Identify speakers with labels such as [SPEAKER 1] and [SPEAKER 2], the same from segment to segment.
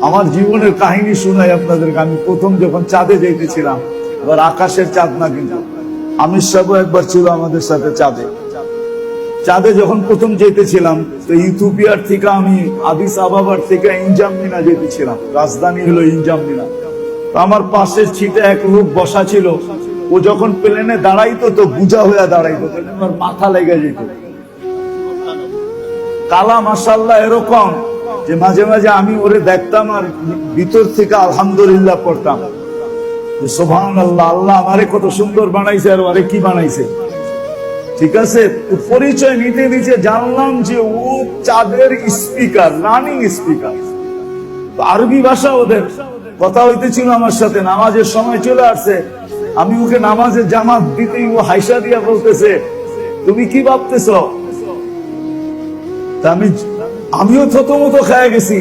[SPEAKER 1] আমার জীবনের কাহিনী শোনাই আপনাদেরকে আমি প্রথম যখন চাঁদে যাইতেছিলাম এবার আকাশের চাঁদ না কিন্তু। আমির সাহেব একবার ছিল আমাদের সাথে চাঁদে। চাঁদে যখন প্রথম যেতেছিলাম, তো ইথিওপিয়ার থেকে আমি আদিস আবাবার থেকে ইনজামমিনা যেতেছিলাম। রাজধানী হলো ইনজামমিনা তো আমার পাশের ছিটে এক লোক বসা ছিল। ও যখন প্লেনে দাঁড়াইতো তো বুঝা হয়ে দাঁড়াইতো আমার মাথা লেগে যেত। কালা মাসাল্লাহ এরকম যে মাঝে মাঝে আমি ওরে দেখতাম আর ভিতর থেকে আলহামদুলিল্লাহ পড়তাম। সোভান আল্লাহ আল্লাহ আমারে কত সুন্দর বানাইছে আর আরে কি বানাইছে। ঠিক আছে? পরিচয় নিতে নিতে জানলাম যে ও চাঁদের স্পিকার, রানিং স্পিকার। আরবি ভাষা ওদের। কথা হইতেছিল আমার সাথে, নামাজের সময় চলে আসছে। আমি ওকে নামাজের জামাত দিতেই ও হাইসা দিয়া বলতেছে, তুমি কি ভাবতেছ? তা আমি আমিও থতমতো খেয়ে গেছি।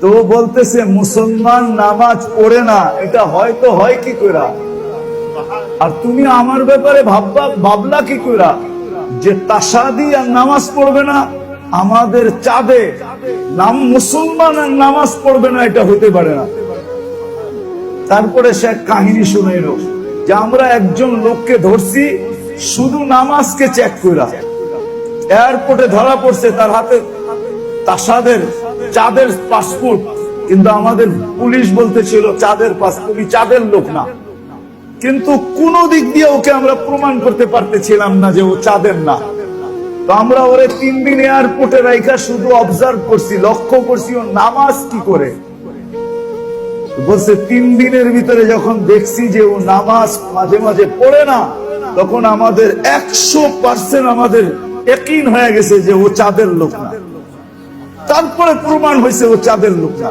[SPEAKER 1] তো বলতেছে, মুসলমান নামাজ পড়ে না, এটা হয়তো হয় কি করে আর তুমি আমার ব্যাপারে ভাববা, ভাবলা কি কইরা? যে তাসাদি আর নামাজ পড়বে না, আমাদের চাঁদে নাম মুসলমান আর নামাজ পড়বে না, এটা হতে পারে না। তারপরে সে এক কাহিনী এলো, যে আমরা একজন লোককে ধরছি, শুধু নামাজকে চেক কইরা। এয়ারপোর্টে ধরা পড়ছে, তার হাতে তাসাদের চাঁদের পাসপোর্ট। কিন্তু আমাদের পুলিশ বলতেছিল, চাঁদের পাসপোর্ট চাঁদের লোক না। কিন্তু কোন দিক দিয়ে ওকে আমরা প্রমাণ করতে পারতেছিলাম না যে ও চাঁদের না। তো আমরা ওরে তিন দিন এয়ারপোর্টে রাইখা শুধু অবজার্ভ করছি, লক্ষ্য করছি, ও নামাজ কি করে? বলছে, তিন দিনের ভিতরে যখন দেখছি যে ও নামাজ মাঝে মাঝে পড়ে না, তখন আমাদের একশো পার্সেন্ট আমাদের একইন হয়ে গেছে যে ও চাঁদের লোক না। তারপরে প্রমাণ হয়েছে ও চাঁদের লোক না।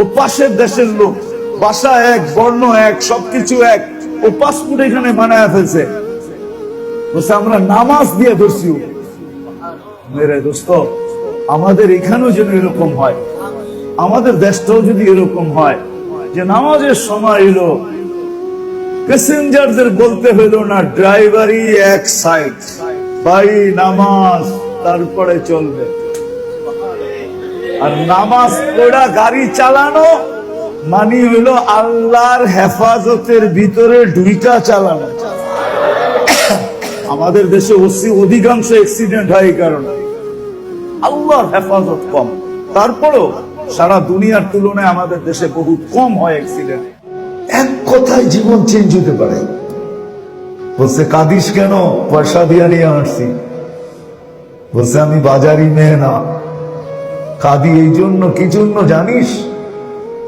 [SPEAKER 1] ও পাশের দেশের লোক, বাসা এক, বর্ণ এক, সবকিছু এক। ও পাসপোর্ট এখানে বানায় ফেলছে। আমরা নামাজ দিয়ে ধরছি মেরে দোস্ত, আমাদের এখানেও যেন এরকম হয়। আমাদের দেশটাও যদি এরকম হয়, যে নামাজের সময় এলো, প্যাসেঞ্জারদের বলতে হইল না, ড্রাইভারই এক সাইড ভাই, নামাজ, তারপরে চলবে। আর নামাজ পড়া, গাড়ি চালানো মানে হইল আল্লাহর হেফাজতের ভিতরে ঢুইকা চালানো। আমাদের দেশে অধিকাংশ অ্যাক্সিডেন্ট হয় এই কারণে। আল্লাহর হেফাজত কম। তারপরও সারা দুনিয়ার তুলনায় আমাদের দেশে বহু কম হয় অ্যাক্সিডেন্ট এক কথায় জীবন চেঞ্জ হতে পারে। বলছে, কাঁদিস কেন? পয়সা দিয়ে নিয়ে আসছি। বলছে, আমি বাজারি মেয়ে না। কাঁদি এই জন্য, কি জন্য জানিস?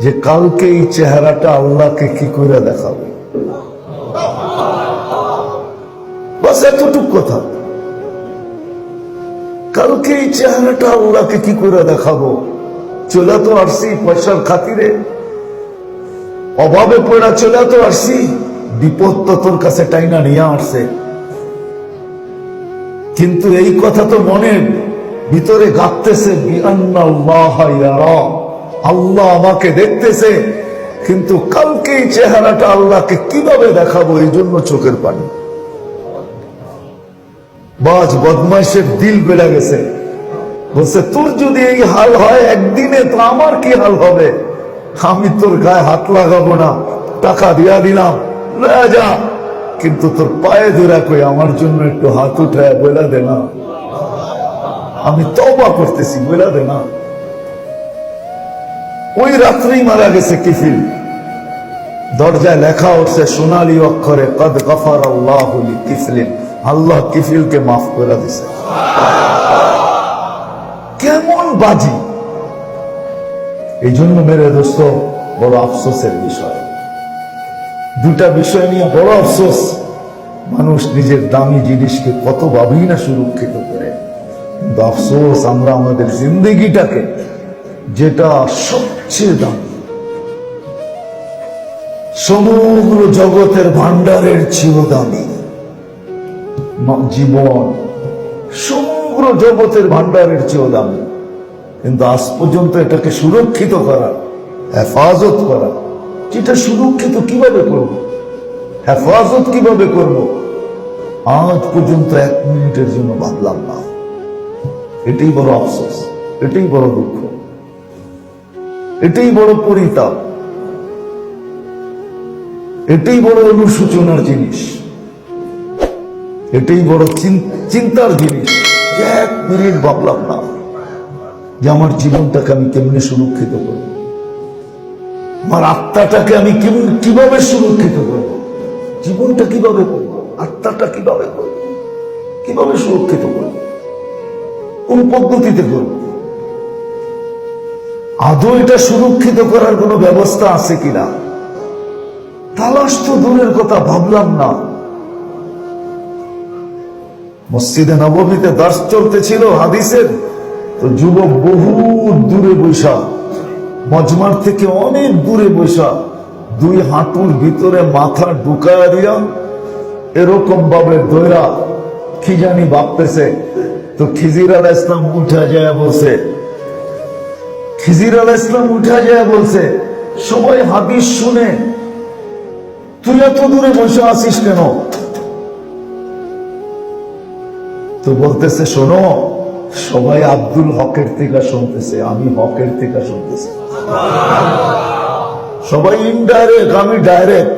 [SPEAKER 1] যে কালকে এই চেহারাটা আল্লাহকে কি করে দেখাবো? বাস এতটুক কথা। কালকে এই চেহারাটা আল্লাহকে কি করে দেখাবো? চলে তো আসছি পয়সার খাতিরে। অভাবে পড়া চলে তো আসছি। বিপদ তো তোর কাছে টাইনা নিয়ে আসছে। কিন্তু এই কথা তো মনের ভিতরে গাপতেছে আল্লাহ আমাকে দেখতেছে, কিন্তু কালকে এই চেহারাটা আল্লাহকে কীভাবে দেখাবো এই জন্য চোখের পানি। বাজ বদমাইশের দিল বেড়ে গেছে। বলছে, তোর যদি এই হাল হয় একদিনে, তো আমার কি হাল হবে? আমি তোর গায়ে হাত লাগাবো না, টাকা দিয়া দিলাম যা। কিন্তু তোর পায়ে ধরা কই, আমার জন্য একটু হাত উঠায় বলে দে আমি তবা করতেছি দে না। ওই রাত্রেই মারা গেছে কিফিল। দরজায় লেখা উঠছে, সোনালী অক্ষরে, কদ গফর আল্লাহ কিফলিন আল্লাহ কিফিলকে মাফ করে দিছে। কেমন বাজি। এই জন্য মেরে দোস্ত, বড় আফসোসের বিষয়। দুটা বিষয় নিয়ে বড় আফসোস। মানুষ নিজের দামি জিনিসকে কত ভাবেই না সুরক্ষিত করে। কিন্তু আফসোস, আমরা আমাদের জিন্দগিটাকে যেটা সবচেয়ে দাম, সমগ্র জগতের ভান্ডারের চেয়েও দামি। জীবন সমগ্র জগতের ভান্ডারের চেয়েও দামি। কিন্তু আজ পর্যন্ত এটাকে সুরক্ষিত করা, হেফাজত করা, যেটা সুরক্ষিত কীভাবে করব? হেফাজত কীভাবে করব? আজ পর্যন্ত এক মিনিটের জন্য ভাবলাম না। এটাই বড় আফসোস, এটাই বড় দুঃখ, এটাই বড় পরিতাপ, এটাই বড় অনুসূচনার জিনিস, এটাই বড় চিন্তার জিনিস এক মিনিট ভাবলাম না যে আমার জীবনটাকে আমি কেমনে সুরক্ষিত করব? আমার আত্মাটাকে আমি কীভাবে সুরক্ষিত করব? জীবনটা কীভাবে করব? আত্মাটা কীভাবে করব? কীভাবে সুরক্ষিত করব? কোন পদ্ধতিতে করব আদৌ এটা সুরক্ষিত করার কোনো ব্যবস্থা আছে কিনা? তালাশ তো দূরের কথা, ভাবলাম না। মসজিদে নবমীতে দাস চলতেছিল হাদিসের, তো যুবক বহু দূরে বৈশা, মজমার থেকে অনেক দূরে বৈশা, দুই হাঁটুর ভিতরে মাথা ঢুকায়া দিয়া এরকম ভাবে দৈরা কি জানি ভাবতেছে তো খিজির আল ইসলাম উঠা যায় বলছে। খিজির আল ইসলাম উঠা যায় বলছে, সবাই হাদিস শুনে। তুই এত দূরে বসে আসিস কেন? তো বলতেছে, শোনো, সবাই আব্দুল হকের থেকে শুনতেছে, আমি হকের থেকে শুনতেছি। সবাই ইনডাইরেক্ট আমি ডাইরেক্ট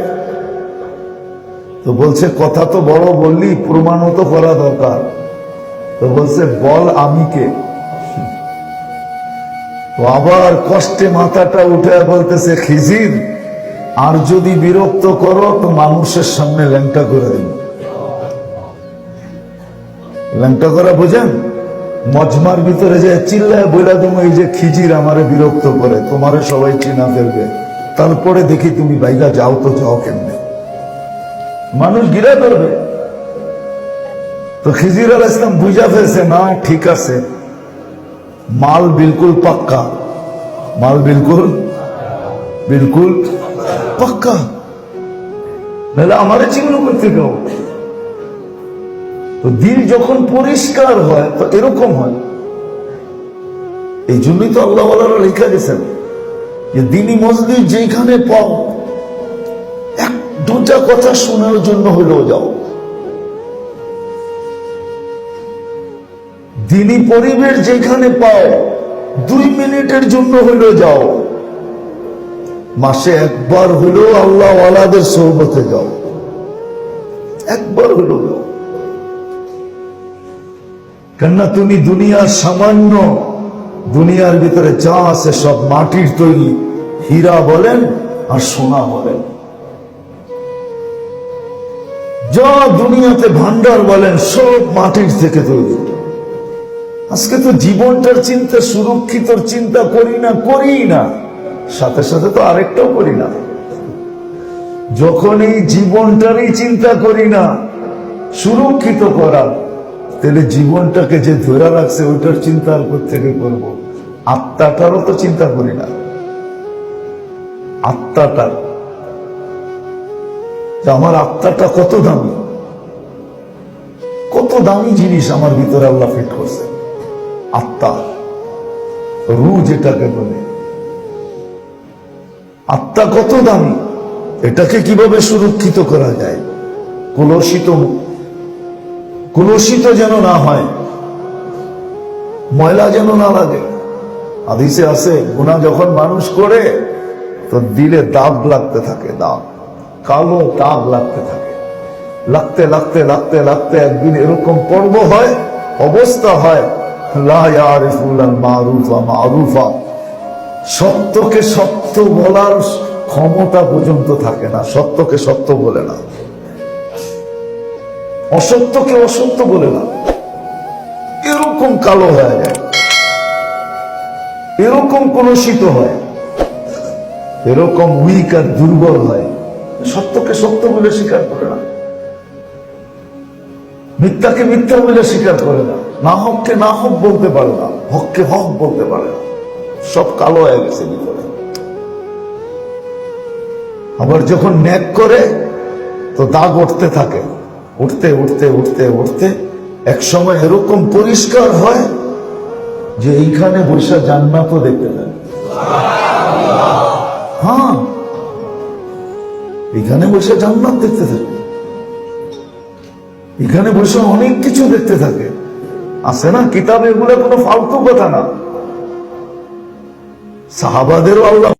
[SPEAKER 1] তো বলছে, কথা তো বড় বললি, প্রমাণও তো করা দরকার। তো বলছে, বল আমি কে? তো আবার কষ্টে মাথাটা উঠে বলতেছে, খিজির, আর যদি বিরক্ত করো তো মানুষের সামনে ল্যাংটা করে দেব। ল্যাংটা করা বোঝেন? মজমার ভিতরে যে চিল্লায় বইলা তুমি এই যে খিজির আমারে বিরক্ত করে, তোমারে সবাই চিনা ফেলবে। তারপরে দেখি তুমি বাইরা যাও তো যাও কেমনে? মানুষ গিরা ধরবে তো খিজির আল ইসলাম বুঝা ফেলছে, না, ঠিক আছে। মাল বিলকুল পাক্কা। মাল বিলকুল? বিলকুল পাক্কা। নাহলে আমারে চিহ্ন করতে গাও তো দিল যখন পরিষ্কার হয়, তো এরকম হয়। এই জন্যই তো আল্লাহ লেখা গেছেন যে, দিনী মসজিদ যেখানে পাও, এক দুটা কথা শোনার জন্য হলেও যাও। দিনী পরিবেশ যেখানে পাও, দুই মিনিটের জন্য হলেও যাও। মাসে একবার হলেও আল্লাহ ওয়ালাদের সৌবতে যাও। একবার হলেও যাও। কেননা তুমি দুনিয়ার সামান্য, দুনিয়ার ভিতরে যা আছে সব মাটির তৈরি, হীরা বলেন আর সোনা বলেন। যা দুনিয়াতে ভান্ডার বলেন, সব মাটির থেকে তৈরি। আজকে তো জীবনটার চিন্তা, সুরক্ষিতর চিন্তা করি না করি না। সাথে সাথে তো আরেকটাও করি না। যখন এই জীবনটারই চিন্তা করি না, সুরক্ষিত করা, তাহলে জীবনটাকে যে ধরে রাখছে, ওইটার চিন্তা আর থেকে করব? আত্মাটারও তো চিন্তা করি না। আত্মাটার। আমার আত্মাটা কত দামি? কত দামি জিনিস আমার ভিতরে আল্লাহ ফিট করছে। আত্মা। রু যেটাকে বলে। আত্মা কত দামি? এটাকে কীভাবে সুরক্ষিত করা যায়? কলসিত কলুষিত যেন না হয়, ময়লা যেন না লাগে। আদিসে আছে গুণা যখন মানুষ করে, তো দিলে দাগ লাগতে থাকে, দাগ। কালো দাগ লাগতে থাকে। লাগতে লাগতে লাগতে লাগতে একদিন এরকম পর্ব হয়, অবস্থা হয় সত্যকে সত্য বলার ক্ষমতা পর্যন্ত থাকে না। সত্যকে সত্য বলে না। অসত্যকে অসত্য বলে না। এরকম কালো হয়ে যায়। এরকম কলুষিত হয়। এরকম উইক আর দুর্বল হয়। সত্যকে সত্য বলে স্বীকার করে না। মিথ্যাকে মিথ্যা বলে স্বীকার করে না। না হককে না হক বলতে পারে না, হককে হক বলতে পারে না। সব কালো হয়ে গেছে ভিতরে। আবার যখন ন্যাক করে, তো দাগ উঠতে থাকে। উঠতে উঠতে উঠতে উঠতে এক সময় এরকম পরিষ্কার হয় যে এইখানে বৈশা জান্নাতও দেখতে পায়। হ্যাঁ এখানে বসে জান্নাত দেখতে থাকে। এখানে বসে অনেক কিছু দেখতে থাকে। আছে না কিতাব? এগুলো কোনো ফালতু কথা না। সাহাবাদেরও আল্লাহ